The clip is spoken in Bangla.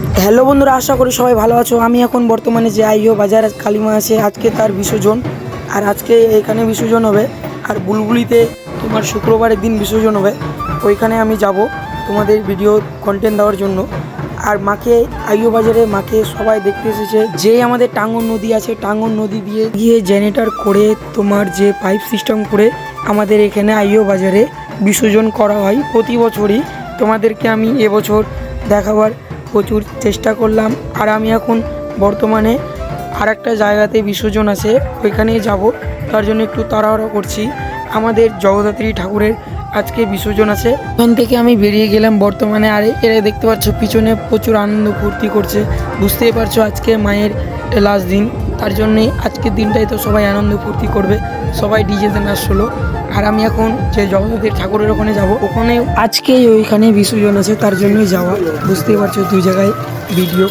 হ্যালো বন্ধুরা, আশা করি সবাই ভালো আছো। আমি এখন বর্তমানে যে আইও বাজার কালিমা আছে, আজকে তার বিসর্জন। আর আজকে এখানে বিসর্জন হবে। আর বুলবুলিতে তোমার শুক্রবারের দিন বিসর্জন হবে। ওইখানে আমি যাব তোমাদের ভিডিও কন্টেন্ট দেওয়ার জন্য। আর মাকে, আইও বাজারে মাকে সবাই দেখতে এসেছে। যে আমাদের টাঙ্গন নদী আছে, টাঙ্গন নদী দিয়ে গিয়ে জেনারেটর করে তোমার যে পাইপ সিস্টেম করে আমাদের এখানে আইও বাজারে বিসর্জন করা হয়। প্রতি বছরই তোমাদেরকে আমি এবছর দেখাবার প্রচুর চেষ্টা করলাম আর আমি এখন বর্তমানে আর একটা জায়গাতে বিসর্জন আছে, ওইখানেই যাব। তার জন্য একটু তাড়াহুড়ো করছি। আমাদের জগদ্ধাত্রী ঠাকুরের আজকে বিসর্জন আছে। ওখান থেকে আমি বেরিয়ে গেলাম বর্তমানে, আর এরা দেখতে পাচ্ছ পিছনে প্রচুর আনন্দ ফুর্তি করছে। বুঝতেই পারছ আজকে মায়ের লাস্ট দিন। তার জন্যই আজকের দিনটাই তো সবাই আনন্দ ফুর্তি করবে। সবাই ডিজেতে নাচ হলো আর আমি এখন যে জগদ্ধাত্রী ঠাকুরের ওখানে যাব। ওখানে আজকেই ওইখানে বিসর্জন আছে, তার জন্যই যাওয়া। বুঝতেই পারছ দুই জায়গায় ভিডিও